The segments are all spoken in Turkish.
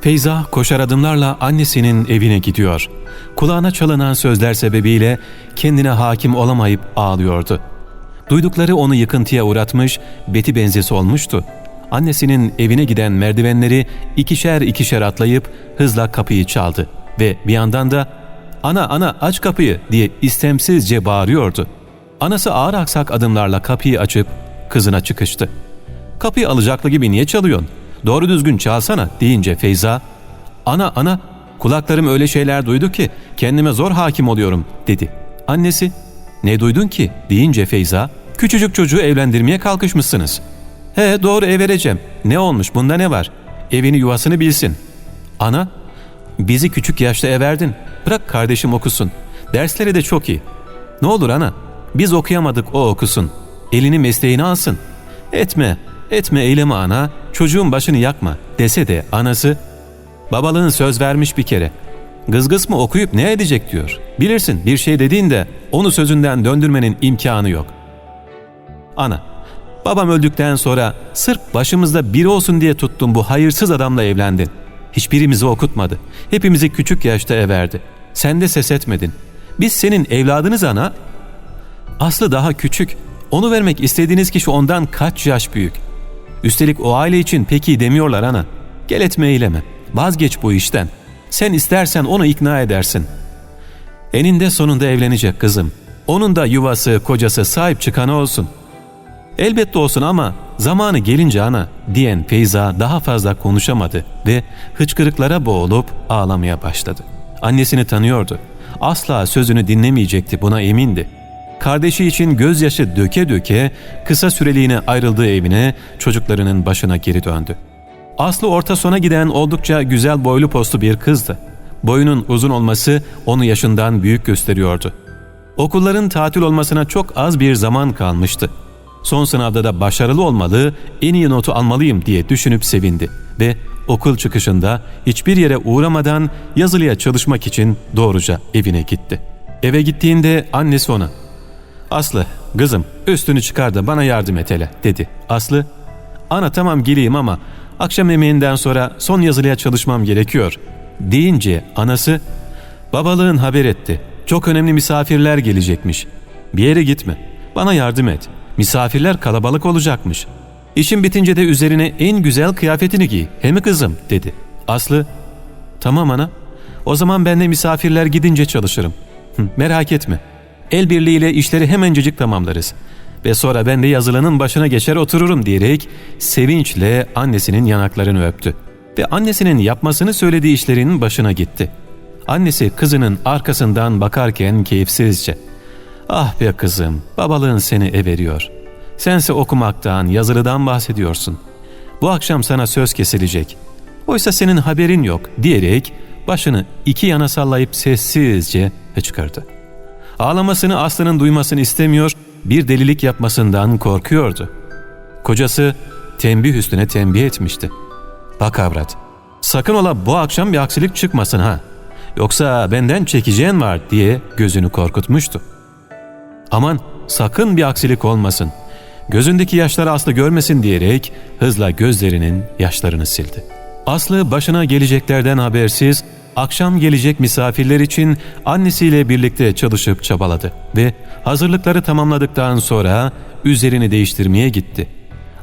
Feyza koşar adımlarla annesinin evine gidiyor. Kulağına çalınan sözler sebebiyle kendine hakim olamayıp ağlıyordu. Duydukları onu yıkıntıya uğratmış, beti benzesi olmuştu. Annesinin evine giden merdivenleri ikişer ikişer atlayıp hızla kapıyı çaldı ve bir yandan da ''Ana ana aç kapıyı'' diye istemsizce bağırıyordu. Anası ağır aksak adımlarla kapıyı açıp kızına çıkıştı. ''Kapıyı alacaklı gibi niye çalıyorsun? Doğru düzgün çalsana'' deyince Feyza ''Ana ana kulaklarım öyle şeyler duydu ki kendime zor hakim oluyorum'' dedi. Annesi ''Ne duydun ki?'' deyince Feyza ''Küçücük çocuğu evlendirmeye kalkışmışsınız.'' ''He doğru ev vereceğim. Ne olmuş bunda ne var? Evini yuvasını bilsin.'' ''Ana bizi küçük yaşta ev verdin. Bırak kardeşim okusun. Dersleri de çok iyi. Ne olur ana biz okuyamadık o okusun. Elini mesleğini alsın. Etme, etme eyleme ana, çocuğun başını yakma dese de anası babalığın söz vermiş bir kere. Gızgız mı okuyup ne edecek diyor. Bilirsin bir şey dediğinde onu sözünden döndürmenin imkanı yok. Ana, babam öldükten sonra sırf başımızda biri olsun diye tuttum bu hayırsız adamla evlendin. Hiçbirimizi okutmadı. Hepimizi küçük yaşta everdi. Sen de ses etmedin. Biz senin evladınız ana. Aslı daha küçük. Onu vermek istediğiniz kişi ondan kaç yaş büyük. Üstelik o aile için peki demiyorlar ana. Gel etme eyleme. Vazgeç bu işten. Sen istersen onu ikna edersin. Eninde sonunda evlenecek kızım. Onun da yuvası, kocası sahip çıkanı olsun. Elbette olsun ama zamanı gelince ana diyen Feyza daha fazla konuşamadı ve hıçkırıklara boğulup ağlamaya başladı. Annesini tanıyordu. Asla sözünü dinlemeyecekti buna emindi. Kardeşi için gözyaşı döke döke kısa süreliğine ayrıldığı evine çocuklarının başına geri döndü. Aslı orta sona giden oldukça güzel boylu postu bir kızdı. Boyunun uzun olması onu yaşından büyük gösteriyordu. Okulların tatil olmasına çok az bir zaman kalmıştı. Son sınavda da başarılı olmalı, en iyi notu almalıyım diye düşünüp sevindi ve okul çıkışında hiçbir yere uğramadan yazılıya çalışmak için doğruca evine gitti. Eve gittiğinde annesi ona ''Aslı, kızım üstünü çıkar da bana yardım et hele'' dedi. Aslı ''Ana tamam geleyim ama akşam yemeğinden sonra son yazılıya çalışmam gerekiyor.'' deyince anası ''Babalığın haber etti. Çok önemli misafirler gelecekmiş. Bir yere gitme. Bana yardım et. Misafirler kalabalık olacakmış. İşin bitince de üzerine en güzel kıyafetini giy. He mi kızım?'' dedi. Aslı ''Tamam ana. O zaman ben de misafirler gidince çalışırım. Merak etme. El birliğiyle işleri hemencecik tamamlarız. Ve sonra ben de yazılının başına geçer otururum diyerek sevinçle annesinin yanaklarını öptü. Ve annesinin yapmasını söylediği işlerin başına gitti. Annesi kızının arkasından bakarken keyifsizce ''Ah be kızım, babalığın seni everiyor. Sense okumaktan, yazılıdan bahsediyorsun. Bu akşam sana söz kesilecek. Oysa senin haberin yok.'' diyerek başını iki yana sallayıp sessizce hıçkırdı. Ağlamasını Aslı'nın duymasını istemiyor, bir delilik yapmasından korkuyordu. Kocası tembih üstüne tembih etmişti. Bak avrat, sakın ola bu akşam bir aksilik çıkmasın ha. Yoksa benden çekeceğin var diye gözünü korkutmuştu. Aman sakın bir aksilik olmasın. Gözündeki yaşları Aslı görmesin diyerek hızla gözlerinin yaşlarını sildi. Aslı başına geleceklerden habersiz akşam gelecek misafirler için annesiyle birlikte çalışıp çabaladı ve hazırlıkları tamamladıktan sonra üzerini değiştirmeye gitti.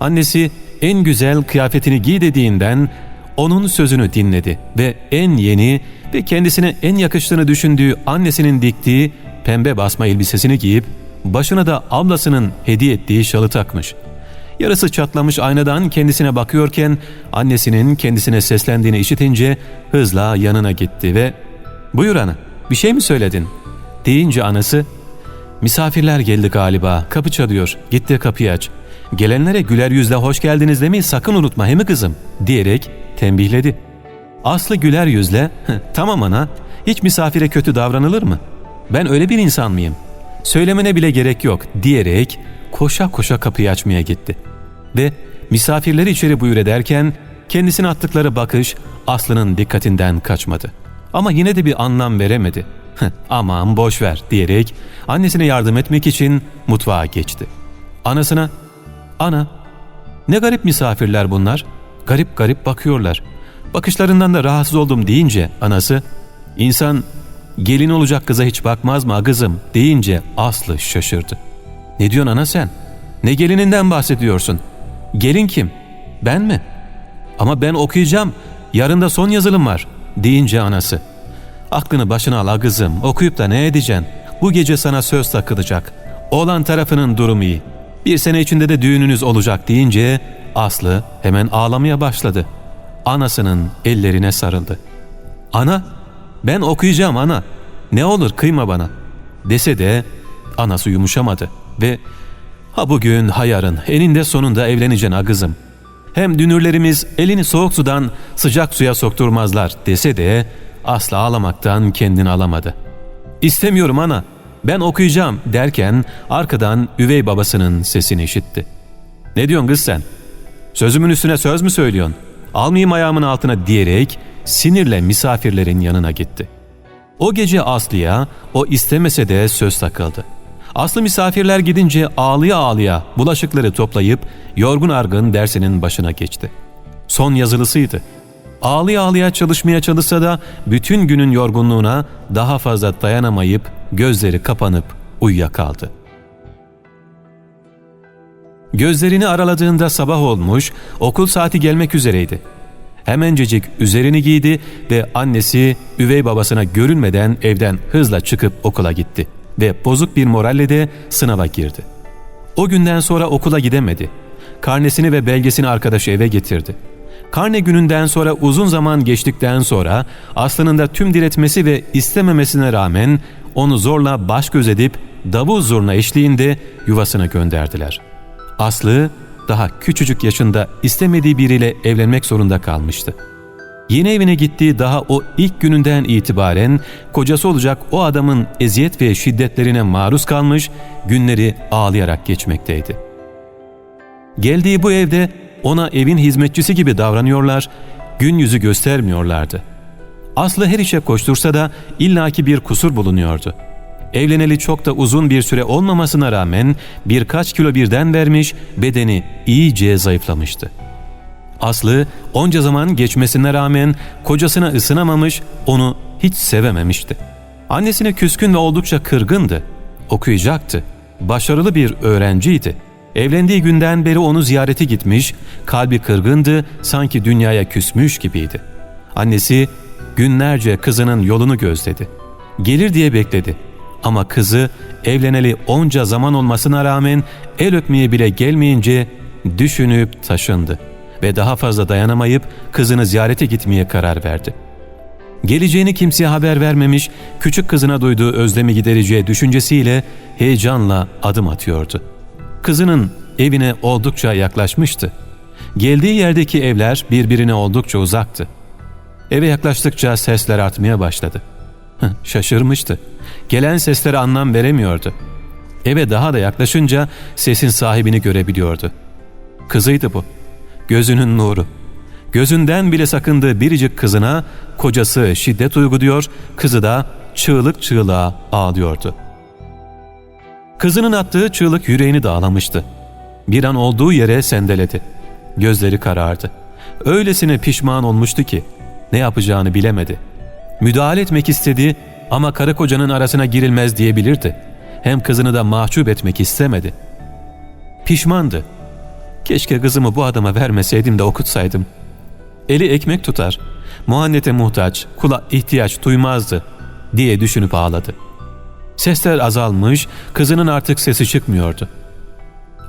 Annesi en güzel kıyafetini giy dediğinden onun sözünü dinledi ve en yeni ve kendisine en yakıştığını düşündüğü annesinin diktiği pembe basma elbisesini giyip başına da ablasının hediye ettiği şalı takmış. Yarısı çatlamış aynadan kendisine bakıyorken annesinin kendisine seslendiğini işitince hızla yanına gitti ve ''Buyur ana, bir şey mi söyledin?'' deyince anası ''Misafirler geldi galiba, kapı çalıyor, git de kapıyı aç. Gelenlere güler yüzle hoş geldiniz demeyi sakın unutma he mi kızım?'' diyerek tembihledi. Aslı güler yüzle ''Tamam ana, hiç misafire kötü davranılır mı? Ben öyle bir insan mıyım? Söylemene bile gerek yok.'' diyerek koşa koşa kapıyı açmaya gitti. Ve misafirleri içeri buyur ederken kendisine attıkları bakış Aslı'nın dikkatinden kaçmadı. Ama yine de bir anlam veremedi. Aman boş ver diyerek annesine yardım etmek için mutfağa geçti. Anasına, ana ne garip misafirler bunlar, garip garip bakıyorlar. Bakışlarından da rahatsız oldum deyince anası, insan gelin olacak kıza hiç bakmaz mı kızım deyince Aslı şaşırdı. Ne diyorsun ana sen? Ne gelininden bahsediyorsun? Gelin kim? Ben mi? Ama ben okuyacağım. Yarın da son yazılım var deyince anası. Aklını başına al kızım. Okuyup da ne edeceksin? Bu gece sana söz takılacak. Oğlan tarafının durumu iyi. Bir sene içinde de düğününüz olacak deyince Aslı hemen ağlamaya başladı. Anasının ellerine sarıldı. Ana, ben okuyacağım ana. Ne olur kıyma bana. Dese de anası yumuşamadı ve ha bugün ha yarın eninde sonunda evleneceksin ha kızım. Hem dünürlerimiz elini soğuk sudan sıcak suya sokturmazlar dese de asla ağlamaktan kendini alamadı. İstemiyorum ana, ben okuyacağım derken arkadan üvey babasının sesini işitti. Ne diyorsun kız sen? Sözümün üstüne söz mü söylüyorsun? Almayayım ayağımın altına diyerek sinirle misafirlerin yanına gitti. O gece Aslı'ya o istemese de söz takıldı. Aslı misafirler gidince ağlıya ağlıya bulaşıkları toplayıp yorgun argın dersinin başına geçti. Son yazılısıydı. Ağlıya ağlıya çalışmaya çalışsa da bütün günün yorgunluğuna daha fazla dayanamayıp gözleri kapanıp uyuyakaldı. Gözlerini araladığında sabah olmuş, okul saati gelmek üzereydi. Hemencecik üzerini giydi ve annesi üvey babasına görünmeden evden hızla çıkıp okula gitti ve bozuk bir moralle de sınava girdi. O günden sonra okula gidemedi. Karnesini ve belgesini arkadaşı eve getirdi. Karne gününden sonra uzun zaman geçtikten sonra Aslı'nın da tüm diretmesi ve istememesine rağmen onu zorla baş göz edip davul zurna eşliğinde yuvasına gönderdiler. Aslı daha küçücük yaşında istemediği biriyle evlenmek zorunda kalmıştı. Yeni evine gittiği daha o ilk gününden itibaren kocası olacak o adamın eziyet ve şiddetlerine maruz kalmış, günleri ağlayarak geçmekteydi. Geldiği bu evde ona evin hizmetçisi gibi davranıyorlar, gün yüzü göstermiyorlardı. Aslı her işe koştursa da illaki bir kusur bulunuyordu. Evleneli çok da uzun bir süre olmamasına rağmen birkaç kilo birden vermiş, bedeni iyice zayıflamıştı. Aslı onca zaman geçmesine rağmen kocasına ısınamamış, onu hiç sevememişti. Annesine küskün ve oldukça kırgındı. Okuyacaktı. Başarılı bir öğrenciydi. Evlendiği günden beri onu ziyarete gitmiş, kalbi kırgındı, sanki dünyaya küsmüş gibiydi. Annesi günlerce kızının yolunu gözledi. Gelir diye bekledi. Ama kızı evleneli onca zaman olmasına rağmen el öpmeye bile gelmeyince düşünüp taşındı ve daha fazla dayanamayıp kızını ziyarete gitmeye karar verdi. Geleceğini kimseye haber vermemiş, küçük kızına duyduğu özlemi gidereceği düşüncesiyle heyecanla adım atıyordu. Kızının evine oldukça yaklaşmıştı. Geldiği yerdeki evler birbirine oldukça uzaktı. Eve yaklaştıkça sesler artmaya başladı. Şaşırmıştı. Gelen seslere anlam veremiyordu. Eve daha da yaklaşınca sesin sahibini görebiliyordu. Kızıydı bu. Gözünün nuru. Gözünden bile sakındığı biricik kızına kocası şiddet uyguluyor, kızı da çığlık çığlığa ağlıyordu. Kızının attığı çığlık yüreğini dağlamıştı. Bir an olduğu yere sendeledi. Gözleri karardı. Öylesine pişman olmuştu ki ne yapacağını bilemedi. Müdahale etmek istedi ama karı kocanın arasına girilmez diyebilirdi. Hem kızını da mahcup etmek istemedi. Pişmandı. Keşke kızımı bu adama vermeseydim de okutsaydım. Eli ekmek tutar, muhannete muhtaç, kula ihtiyaç duymazdı diye düşünüp ağladı. Sesler azalmış, kızının artık sesi çıkmıyordu.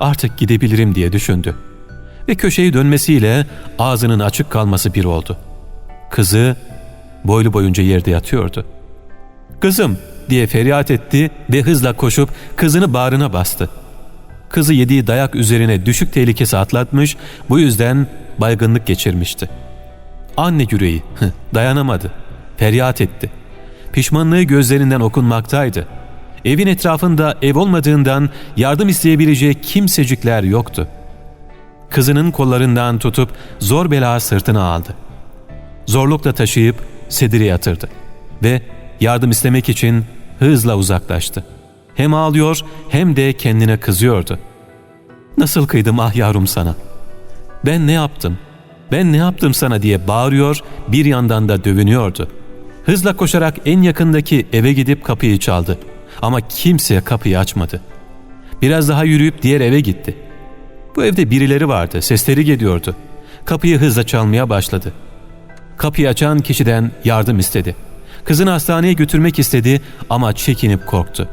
Artık gidebilirim diye düşündü. Ve köşeyi dönmesiyle ağzının açık kalması bir oldu. Kızı boylu boyunca yerde yatıyordu. ''Kızım!'' diye feryat etti ve hızla koşup kızını bağrına bastı. Kızı yediği dayak üzerine düşük tehlikesi atlatmış, bu yüzden baygınlık geçirmişti. Anne yüreği dayanamadı, feryat etti. Pişmanlığı gözlerinden okunmaktaydı. Evin etrafında ev olmadığından yardım isteyebileceği kimsecikler yoktu. Kızının kollarından tutup zor bela sırtına aldı. Zorlukla taşıyıp sedire yatırdı ve yardım istemek için hızla uzaklaştı. Hem ağlıyor hem de kendine kızıyordu. Nasıl kıydım ah yavrum sana? Ben ne yaptım? ben ne yaptım sana diye bağırıyor, bir yandan da dövünüyordu. Hızla koşarak en yakındaki eve gidip kapıyı çaldı. Ama kimse kapıyı açmadı. Biraz daha yürüyüp diğer eve gitti. Bu evde birileri vardı, sesleri geliyordu. Kapıyı hızla çalmaya başladı. Kapıyı açan kişiden yardım istedi. Kızını hastaneye götürmek istedi ama çekinip korktu.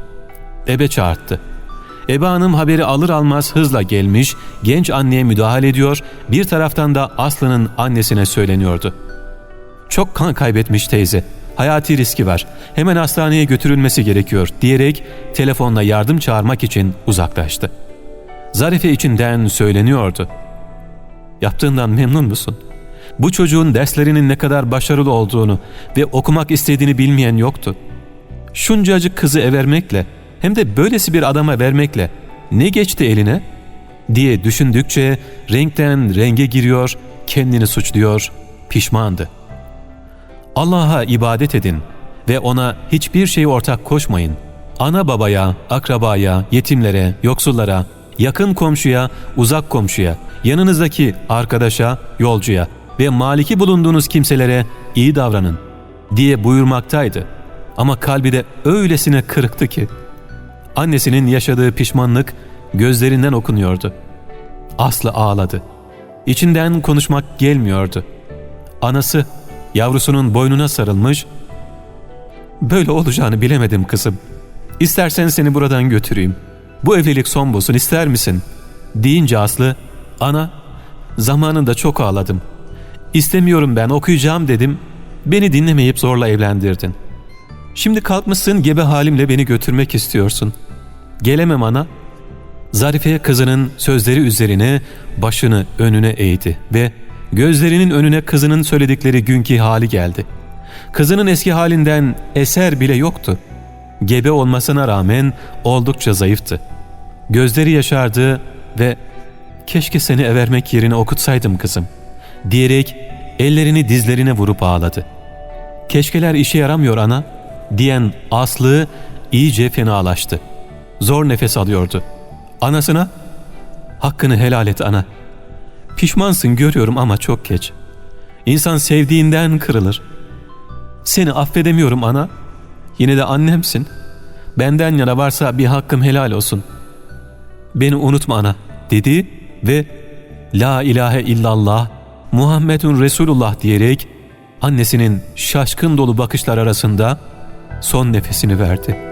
Ebe çağırttı. Ebe hanım haberi alır almaz hızla gelmiş, genç anneye müdahale ediyor, bir taraftan da Aslı'nın annesine söyleniyordu. Çok kan kaybetmiş teyze, hayati riski var, hemen hastaneye götürülmesi gerekiyor diyerek telefonla yardım çağırmak için uzaklaştı. Zarife içinden söyleniyordu. Yaptığından memnun musun? Bu çocuğun derslerinin ne kadar başarılı olduğunu ve okumak istediğini bilmeyen yoktu. Şuncacık kızı evermekle hem de böylesi bir adama vermekle ne geçti eline? diye düşündükçe renkten renge giriyor, kendini suçluyor, pişmandı. Allah'a ibadet edin ve ona hiçbir şey ortak koşmayın. Ana babaya, akrabaya, yetimlere, yoksullara, yakın komşuya, uzak komşuya, yanınızdaki arkadaşa, yolcuya ve maliki bulunduğunuz kimselere iyi davranın diye buyurmaktaydı. Ama kalbi de öylesine kırıktı ki Annesinin yaşadığı pişmanlık gözlerinden okunuyordu. Aslı ağladı. İçinden konuşmak gelmiyordu. Anası yavrusunun boynuna sarılmış, ''Böyle olacağını bilemedim kızım. İstersen seni buradan götüreyim. Bu evlilik son bulsun ister misin?'' deyince Aslı, ''Ana, zamanında çok ağladım. İstemiyorum ben okuyacağım dedim. Beni dinlemeyip zorla evlendirdin. Şimdi kalkmışsın gebe halimle beni götürmek istiyorsun. Gelemem ana. Zarife kızının sözleri üzerine başını önüne eğdi ve gözlerinin önüne kızının söyledikleri günkü hali geldi. Kızının eski halinden eser bile yoktu. Gebe olmasına rağmen oldukça zayıftı. Gözleri yaşardı ve keşke seni evermek yerine okutsaydım kızım diyerek ellerini dizlerine vurup ağladı. Keşkeler işe yaramıyor ana diyen Aslı iyice fenalaştı. Zor nefes alıyordu. Anasına, hakkını helal et ana. Pişmansın görüyorum ama çok geç. İnsan sevdiğinden kırılır. Seni affedemiyorum ana. Yine de annemsin. Benden yana varsa bir hakkım helal olsun. Beni unutma ana dedi ve La ilahe illallah Muhammedun Resulullah diyerek annesinin şaşkın dolu bakışlar arasında son nefesini verdi.''